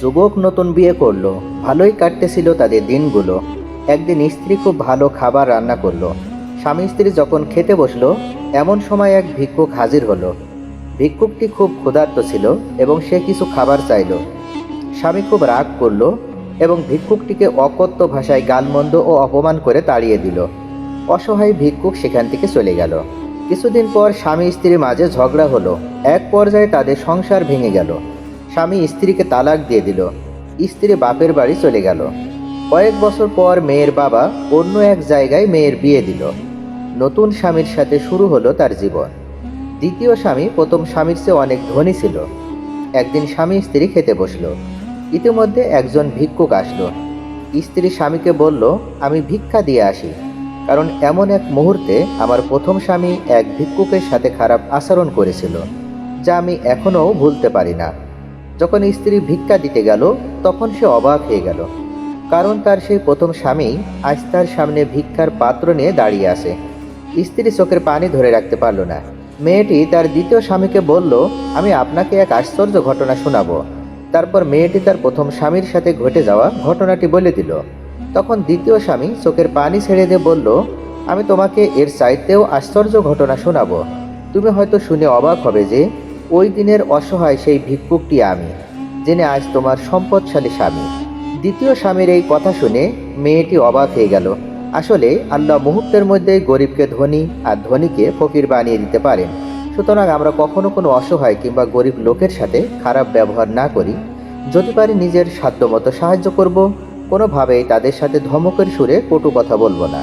যুবক নতুন বিয়ে করল, ভালোই কাটতেছিল তাদের দিনগুলো। একদিন স্ত্রী খুব ভালো খাবার রান্না করল। স্বামী স্ত্রী যখন খেতে বসল, এমন সময় এক ভিক্ষুক হাজির হলো। ভিক্ষুকটি খুব ক্ষুধার্ত ছিল এবং সে কিছু খাবার চাইলো। স্বামী খুব রাগ করল এবং ভিক্ষুকটিকে অকথ্য ভাষায় গালমন্দ ও অপমান করে তাড়িয়ে দিল। অসহায় ভিক্ষুক সেখান থেকে চলে গেল। কিছুদিন পর স্বামী স্ত্রীর মাঝে ঝগড়া হলো। এক পর্যায়ে তাদের সংসার ভেঙে গেল। স্বামী স্ত্রীকে তালাক দিয়ে দিল। স্ত্রী বাপের বাড়ি চলে গেল। কয়েক বছর পর মেয়ের বাবা অন্য এক জায়গায় মেয়ের বিয়ে দিল। নতুন স্বামীর সাথে শুরু হলো তার জীবন। দ্বিতীয় স্বামী প্রথম স্বামীর চেয়ে অনেক ধনী ছিল। একদিন স্বামী স্ত্রী খেতে বসল। ইতিমধ্যে একজন ভিক্ষুক আসলো। স্ত্রী স্বামীকে বলল, আমি ভিক্ষা দিয়ে আসি। কারণ এমন এক মুহূর্তে আমার প্রথম স্বামী এক ভিক্ষুকের সাথে খারাপ আচরণ করেছিল, যা আমি এখনও ভুলতে পারি না। যখন স্ত্রী ভিক্ষা দিতে গেল, তখন সে অবাক হয়ে গেল। কারণ তার সেই প্রথম স্বামী আজ তার সামনে ভিক্ষার পাত্র নিয়ে দাঁড়িয়ে আছে। স্ত্রী চোখের পানি ধরে রাখতে পারল না। মেয়েটি তার দ্বিতীয় স্বামীকে বলল, আমি আপনাকে এক আশ্চর্য ঘটনা শোনাবো। তারপর মেয়েটি তার প্রথম স্বামীর সাথে ঘটে যাওয়া ঘটনাটি বলে দিল। তখন দ্বিতীয় স্বামী চোখের পানি ছেড়ে দিয়ে বলল, আমি তোমাকে এর চাইতেও আশ্চর্য ঘটনা শোনাবো। তুমি হয়তো শুনে অবাক হবে যে ওই দিনের অসহায় সেই ভিক্ষুকটি আমি জেনে আজ তোমার সম্পদশালী স্বামী। দ্বিতীয় স্বামীর এই কথা শুনে মেয়েটি অবাক হয়ে গেল। আসলে আল্লাহ মুহূর্তের মধ্যেই গরিবকে ধনী আর ধনীকে ফকির বানিয়ে দিতে পারেন। সুতরাং আমরা কখনো কোনো অসহায় কিংবা গরিব লোকের সাথে খারাপ ব্যবহার না করি। যদি পারি নিজের সাধ্যমতো সাহায্য করব, কোনোভাবেই তাদের সাথে ধমকের সুরে কটু কথা বলব না।